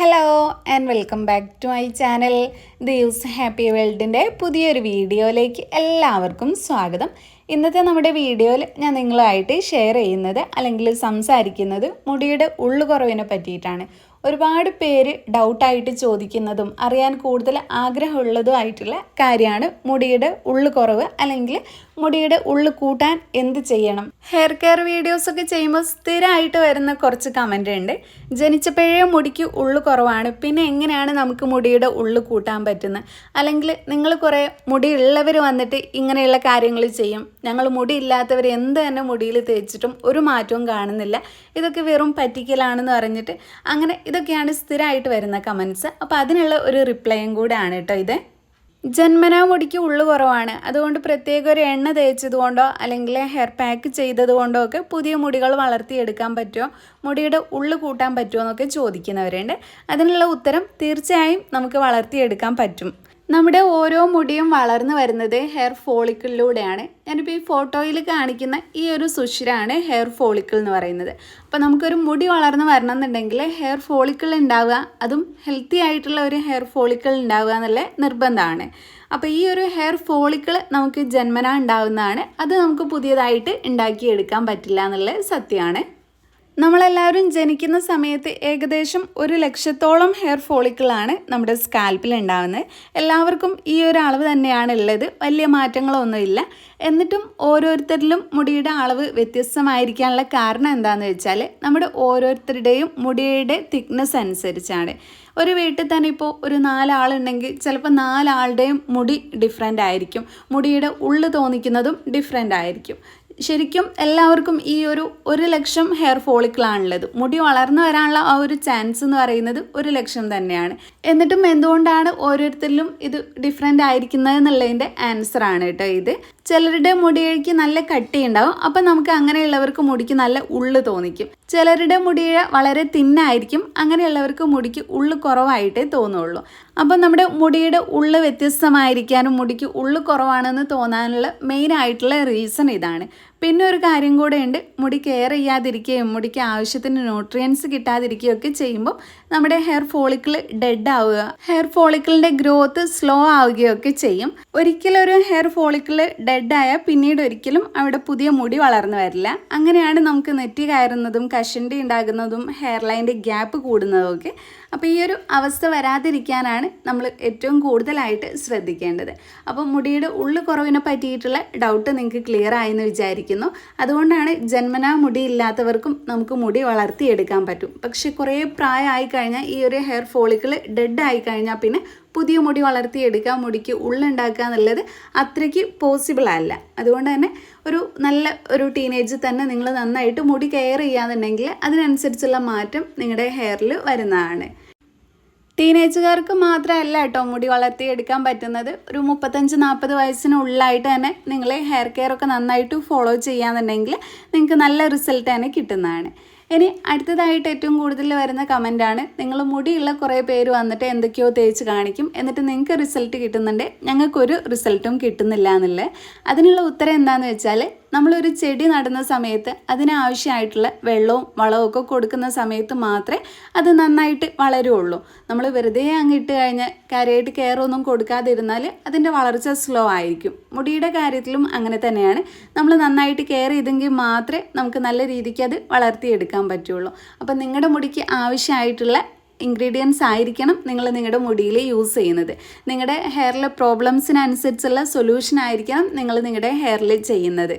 Hello and welcome back to my channel ദീവ്സ് happy വേൾഡിന്റെ പുതിയൊരു വീഡിയോയിലേക്ക് എല്ലാവർക്കും സ്വാഗതം. ഇന്നത്തെ നമ്മുടെ വീഡിയോയിൽ ഞാൻ നിങ്ങളുമായിട്ട് ഷെയർ ചെയ്യുന്നത് അല്ലെങ്കിൽ സംസാരിക്കുന്നത് മുടിയുടെ ഉള്ളുകുറവിനെ പറ്റിയിട്ടാണ്. ഒരുപാട് പേര് ഡൗട്ടായിട്ട് ചോദിക്കുന്നതും അറിയാൻ കൂടുതൽ ആഗ്രഹമുള്ളതുമായിട്ടുള്ള കാര്യമാണ് മുടിയുടെ ഉള്ളു കുറവ് അല്ലെങ്കിൽ മുടിയുടെ ഉള്ളു കൂട്ടാൻ എന്ത് ചെയ്യണം. ഹെയർ കെയർ വീഡിയോസ് ഒക്കെ ചെയ്യുമ്പോൾ സ്ഥിരമായിട്ട് വരുന്ന കുറച്ച് കമന്റ് ഉണ്ട്. ജനിച്ചപ്പോഴേ മുടിക്ക് ഉള്ളു കുറവാണ് പിന്നെ എങ്ങനെയാണ് നമുക്ക് മുടിയുടെ ഉള്ളു കൂട്ടാൻ പറ്റുന്നത്? അല്ലെങ്കിൽ നിങ്ങൾ കുറേ മുടിയുള്ളവർ വന്നിട്ട് ഇങ്ങനെയുള്ള കാര്യങ്ങൾ ചെയ്യും. ഞങ്ങൾ മുടിയില്ലാത്തവർ എന്ത് തന്നെ മുടിയിൽ തേച്ചിട്ടും ഒരു മാറ്റവും കാണുന്നില്ല. ഇതൊക്കെ വെറും പറ്റിക്കലാണെന്ന് പറഞ്ഞിട്ട് അങ്ങനെ ഇതൊക്കെയാണ് സ്ഥിരമായിട്ട് വരുന്ന കമൻസ് അപ്പോൾ അതിനുള്ള ഒരു റിപ്ലൈയും കൂടെ ആണ് കേട്ടോ ഇത്. ജന്മനാ മുടിക്ക് ഉള്ളു കുറവാണ്. അതുകൊണ്ട് പ്രത്യേക ഒരു എണ്ണ തേച്ചതുകൊണ്ടോ അല്ലെങ്കിൽ ഹെയർ പാക്ക് ചെയ്തതുകൊണ്ടോ ഒക്കെ പുതിയ മുടികൾ വളർത്തിയെടുക്കാൻ പറ്റുമോ മുടിയുടെ ഉള്ളു കൂട്ടാൻ പറ്റുമോ എന്നൊക്കെ ചോദിക്കുന്നവരുണ്ട്. അതിനുള്ള ഉത്തരം തീർച്ചയായും നമുക്ക് വളർത്തിയെടുക്കാൻ പറ്റും. നമ്മുടെ ഓരോ മുടിയും വളർന്നു വരുന്നത് ഹെയർ ഫോളിക്കിളിലൂടെയാണ് ഞാനിപ്പോൾ ഈ ഫോട്ടോയിൽ കാണിക്കുന്ന ഈ ഒരു സുഷിരാണ് ഹെയർ ഫോളിക്കിൾ എന്ന് പറയുന്നത്. അപ്പോൾ നമുക്കൊരു മുടി വളർന്നു വരണം എന്നുണ്ടെങ്കിൽ ഹെയർ ഫോളിക്കിൾ ഉണ്ടാവുക അതും ഹെൽത്തി ആയിട്ടുള്ള ഒരു ഹെയർ ഫോളിക്കിൾ ഉണ്ടാവുക എന്നുള്ള നിർബന്ധമാണ്. അപ്പോൾ ഈ ഒരു ഹെയർ ഫോളിക്കിൾ നമുക്ക് ജന്മന ഉണ്ടാവുന്നതാണ്. അത് നമുക്ക് പുതിയതായിട്ട് ഉണ്ടാക്കിയെടുക്കാൻ പറ്റില്ല എന്നുള്ള സത്യമാണ്. നമ്മളെല്ലാവരും ജനിക്കുന്ന സമയത്ത് ഏകദേശം ഒരു ലക്ഷത്തോളം ഹെയർ ഫോളിക്കിളാണ് നമ്മുടെ സ്കാൽപ്പിൽ ഉണ്ടാകുന്നത് എല്ലാവർക്കും ഈ ഒരു അളവ് തന്നെയാണ് ഉള്ളത്. വലിയ മാറ്റങ്ങളൊന്നുമില്ല എന്നിട്ടും ഓരോരുത്തരിലും മുടിയുടെ അളവ് വ്യത്യസ്തമായിരിക്കാനുള്ള കാരണം എന്താണെന്ന് വെച്ചാൽ നമ്മുടെ ഓരോരുത്തരുടെയും മുടിയുടെ തിക്നെസ് അനുസരിച്ചാണ്. ഒരു വീട്ടിൽ തന്നെ ഇപ്പോൾ ഒരു നാലാളുണ്ടെങ്കിൽ ചിലപ്പോൾ നാലാളുടെയും മുടി ഡിഫറെന്റ് ആയിരിക്കും. മുടിയുടെ ഉള്ളു തോന്നിക്കുന്നതും ഡിഫറെന്റ് ആയിരിക്കും. ശരിക്കും എല്ലാവർക്കും ഈ ഒരു ഒരു ലക്ഷം ഹെയർ ഫോളിക്കിളാണുള്ളത് മുടി വളർന്നു വരാനുള്ള ആ ഒരു ചാൻസ് എന്ന് പറയുന്നത് ഒരു ലക്ഷം തന്നെയാണ്. എന്നിട്ടും എന്തുകൊണ്ടാണ് ഓരോരുത്തരിലും ഇത് ഡിഫറെന്റ് ആയിരിക്കുന്നത് എന്നുള്ളതിന്റെ ആൻസർ ആണ് കേട്ടോ ഇത്. ചിലരുടെ മുടിയിഴയ്ക്ക് നല്ല കട്ടി ഉണ്ടാവും അപ്പം നമുക്ക് അങ്ങനെയുള്ളവർക്ക് മുടിക്ക് നല്ല ഉള്ളു തോന്നിക്കും. ചിലരുടെ മുടി വളരെ തിന്നായിരിക്കും. അങ്ങനെയുള്ളവർക്ക് മുടിക്ക് ഉള്ളു കുറവായിട്ടേ തോന്നുള്ളൂ. അപ്പം നമ്മുടെ മുടിയുടെ ഉള്ളു വ്യത്യസ്തമായിരിക്കാനും മുടിക്ക് ഉള്ളു കുറവാണെന്ന് തോന്നാനുള്ള മെയിൻ ആയിട്ടുള്ള റീസൺ ഇതാണ്. പിന്നെ ഒരു കാര്യം കൂടെ ഉണ്ട് മുടി കെയർ ചെയ്യാതിരിക്കുകയും മുടിക്ക് ആവശ്യത്തിന് ന്യൂട്രിയൻസ് കിട്ടാതിരിക്കുകയും ഒക്കെ ചെയ്യുമ്പോൾ നമ്മുടെ ഹെയർ ഫോളിക്കിൾ ഡെഡ് ആവുക ഹെയർ ഫോളിക്കിളിന്റെ ഗ്രോത്ത് സ്ലോ ആവുകയൊക്കെ ചെയ്യും. ഒരിക്കലും ഒരു ഹെയർ ഫോളിക്കിൾ ഡെഡ് ആയാൽ പിന്നീട് ഒരിക്കലും അവിടെ പുതിയ മുടി വളർന്നു വരില്ല. അങ്ങനെയാണ് നമുക്ക് നെറ്റി കയറുന്നതും കഷണ്ടി ഉണ്ടാകുന്നതും ഹെയർ ലൈന്റെ ഗ്യാപ്പ് കൂടുന്നതും ഒക്കെ. അപ്പോൾ ഈ ഒരു അവസ്ഥ വരാതിരിക്കാനാണ് നമ്മൾ ഏറ്റവും കൂടുതലായിട്ട് ശ്രദ്ധിക്കേണ്ടത്. അപ്പോൾ മുടിയുടെ ഉള്ളു കുറവിനെ പറ്റിയിട്ടുള്ള ഡൗട്ട് നിങ്ങൾക്ക് ക്ലിയർ ആയെന്ന് വിചാരിക്കുന്നു അതുകൊണ്ടാണ് ജന്മനാ മുടി ഇല്ലാത്തവർക്കും നമുക്ക് മുടി വളർത്തിയെടുക്കാൻ പറ്റും. പക്ഷെ കുറേ പ്രായമായി കഴിഞ്ഞാൽ ഈ ഒരു ഹെയർ ഫോളിക്കിൾ ഡെഡ് ആയി കഴിഞ്ഞാൽ പിന്നെ പുതിയ മുടി വളർത്തിയെടുക്കുക മുടിക്ക് ഉള്ളുണ്ടാക്കുക എന്നുള്ളത് അത്രയ്ക്ക് പോസിബിൾ അല്ല. അതുകൊണ്ട് തന്നെ ഒരു നല്ല ഒരു ടീനേജ് തന്നെ നിങ്ങൾ നന്നായിട്ട് മുടി കെയർ ചെയ്യാന്നുണ്ടെങ്കിൽ അതിനനുസരിച്ചുള്ള മാറ്റം നിങ്ങളുടെ ഹെയറിൽ വരുന്നതാണ്. ടീനേജുകാർക്ക് മാത്രമല്ല കേട്ടോ മുടി വളർത്തിയെടുക്കാൻ പറ്റുന്നത്. ഒരു മുപ്പത്തഞ്ച് നാൽപ്പത് വയസ്സിനുള്ളിലായിട്ട് തന്നെ നിങ്ങൾ ഹെയർ കെയർ ഒക്കെ നന്നായിട്ട് ഫോളോ ചെയ്യാന്നുണ്ടെങ്കിൽ നിങ്ങൾക്ക് നല്ല റിസൾട്ട് തന്നെ കിട്ടുന്നതാണ്. ഇനി അടുത്തതായിട്ട് ഏറ്റവും കൂടുതൽ വരുന്ന കമന്റാണ് നിങ്ങൾ മുടിയുള്ള കുറേ പേര് വന്നിട്ട് എന്തൊക്കെയോ തേച്ച് കാണിക്കും. എന്നിട്ട് നിങ്ങൾക്ക് റിസൾട്ട് കിട്ടുന്നുണ്ട്. ഞങ്ങൾക്കൊരു റിസൾട്ടും കിട്ടുന്നില്ല എന്നുള്ളത്. അതിനുള്ള ഉത്തരം എന്താണെന്ന് വെച്ചാൽ നമ്മളൊരു ചെടി നടുന്ന സമയത്ത് അതിനാവശ്യമായിട്ടുള്ള വെള്ളവും വളവും ഒക്കെ കൊടുക്കുന്ന സമയത്ത് മാത്രമേ അത് നന്നായിട്ട് വളരുള്ളൂ. നമ്മൾ വെറുതെ അങ്ങ് ഇട്ട് കഴിഞ്ഞാൽ കാര്യമായിട്ട് കെയർ ഒന്നും കൊടുക്കാതിരുന്നാൽ അതിന്റെ വളർച്ച സ്ലോ ആയിരിക്കും. മുടിയുടെ കാര്യത്തിലും അങ്ങനെ തന്നെയാണ്. നമ്മൾ നന്നായിട്ട് കെയർ ചെയ്തെങ്കിൽ മാത്രമേ നമുക്ക് നല്ല രീതിക്ക് അത് വളർത്തിയെടുക്കാൻ പറ്റുള്ളൂ. അപ്പം നിങ്ങളുടെ മുടിക്ക് ആവശ്യമായിട്ടുള്ള ഇൻഗ്രീഡിയൻസ് ആയിരിക്കണം നിങ്ങൾ നിങ്ങളുടെ മുടിയിൽ യൂസ് ചെയ്യുന്നത്. നിങ്ങളുടെ ഹെയറിലെ പ്രോബ്ലംസിനനുസരിച്ചുള്ള സൊല്യൂഷൻ ആയിരിക്കണം നിങ്ങൾ നിങ്ങളുടെ ഹെയറിൽ ചെയ്യുന്നത്.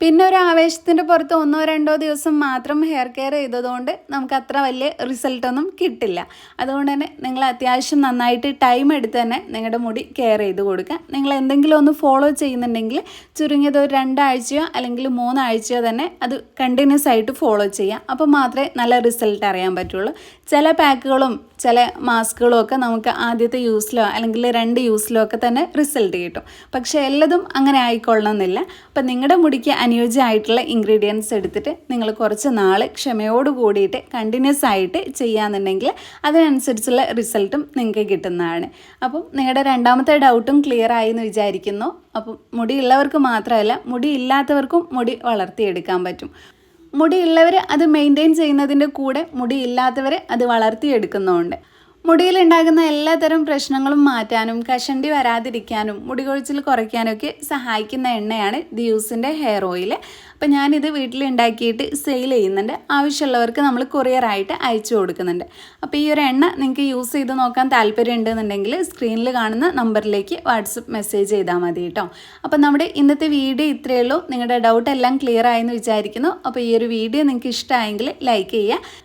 പിന്നെ ഒരു ആവേശത്തിന്റെ പുറത്ത് ഒന്നോ രണ്ടോ ദിവസം മാത്രം ഹെയർ കെയർ ചെയ്തതുകൊണ്ട് നമുക്ക് അത്ര വലിയ റിസൾട്ടൊന്നും കിട്ടില്ല. അതുകൊണ്ട് തന്നെ നിങ്ങൾ അത്യാവശ്യം നന്നായിട്ട് ടൈം എടുത്ത് തന്നെ നിങ്ങളുടെ മുടി കെയർ ചെയ്ത് കൊടുക്കുക. നിങ്ങൾ എന്തെങ്കിലും ഒന്ന് ഫോളോ ചെയ്യുന്നുണ്ടെങ്കിൽ ചുരുങ്ങിയത് ഒരു രണ്ടാഴ്ചയോ അല്ലെങ്കിൽ മൂന്നാഴ്ചയോ തന്നെ അത് കണ്ടിന്യൂസ് ആയിട്ട് ഫോളോ ചെയ്യുക അപ്പോൾ മാത്രമേ നല്ല റിസൾട്ട് അറിയാൻ പറ്റുള്ളൂ. ചില പാക്കുകളും ചില മാസ്കുകളും ഒക്കെ നമുക്ക് ആദ്യത്തെ യൂസിലോ അല്ലെങ്കിൽ രണ്ട് യൂസിലോ ഒക്കെ തന്നെ റിസൾട്ട് കിട്ടും. പക്ഷേ എല്ലതും അങ്ങനെ ആയിക്കൊള്ളണമെന്നില്ല. അപ്പം നിങ്ങളുടെ മുടിക്ക് അനുയോജ്യമായിട്ടുള്ള ഇൻഗ്രീഡിയൻസ് എടുത്തിട്ട് നിങ്ങൾ കുറച്ച് നാൾ ക്ഷമയോട് കൂടിയിട്ട് കണ്ടിന്യൂസ് ആയിട്ട് ചെയ്യാന്നുണ്ടെങ്കിൽ അതിനനുസരിച്ചുള്ള റിസൾട്ടും നിങ്ങൾക്ക് കിട്ടുന്നതാണ്. അപ്പം നിങ്ങളുടെ രണ്ടാമത്തെ ഡൗട്ടും ക്ലിയർ ആയി എന്ന് വിചാരിക്കുന്നു. അപ്പം മുടിയുള്ളവർക്ക് മാത്രമല്ല മുടി ഇല്ലാത്തവർക്കും മുടി വളർത്തിയെടുക്കാൻ പറ്റും. മുടിയുള്ളവർ അത് മെയിന്റെയിൻ ചെയ്യുന്നതിന്റെ കൂടെ മുടിയില്ലാത്തവർ അത് വളർത്തിയെടുക്കുന്നുമുണ്ട് മുടിയിലുണ്ടാകുന്ന എല്ലാത്തരം പ്രശ്നങ്ങളും മാറ്റാനും കഷണ്ടി വരാതിരിക്കാനും മുടി കൊഴിച്ചിൽ കുറയ്ക്കാനും ഒക്കെ സഹായിക്കുന്ന എണ്ണയാണ് ദിയൂസിന്റെ ഹെയർ ഓയിൽ അപ്പോൾ ഞാനിത് വീട്ടിൽ ഉണ്ടാക്കിയിട്ട് സെയിൽ ചെയ്യുന്നുണ്ട്. ആവശ്യമുള്ളവർക്ക് നമ്മൾ കൊറിയറായിട്ട് അയച്ചു കൊടുക്കുന്നുണ്ട്. അപ്പോൾ ഈ ഒരു എണ്ണ നിങ്ങൾക്ക് യൂസ് ചെയ്ത് നോക്കാൻ താല്പര്യം ഉണ്ടെന്നുണ്ടെങ്കിൽ സ്ക്രീനിൽ കാണുന്ന നമ്പറിലേക്ക് വാട്സപ്പ് മെസ്സേജ് ചെയ്താൽ മതി കേട്ടോ. അപ്പോൾ നമ്മുടെ ഇന്നത്തെ വീഡിയോ ഇത്രയേ ഉള്ളൂ. നിങ്ങളുടെ ഡൗട്ട് എല്ലാം ക്ലിയർ ആയെന്ന് വിചാരിക്കുന്നു. അപ്പോൾ ഈ ഒരു വീഡിയോ നിങ്ങൾക്ക് ഇഷ്ടമായെങ്കിൽ ലൈക്ക് ചെയ്യുക.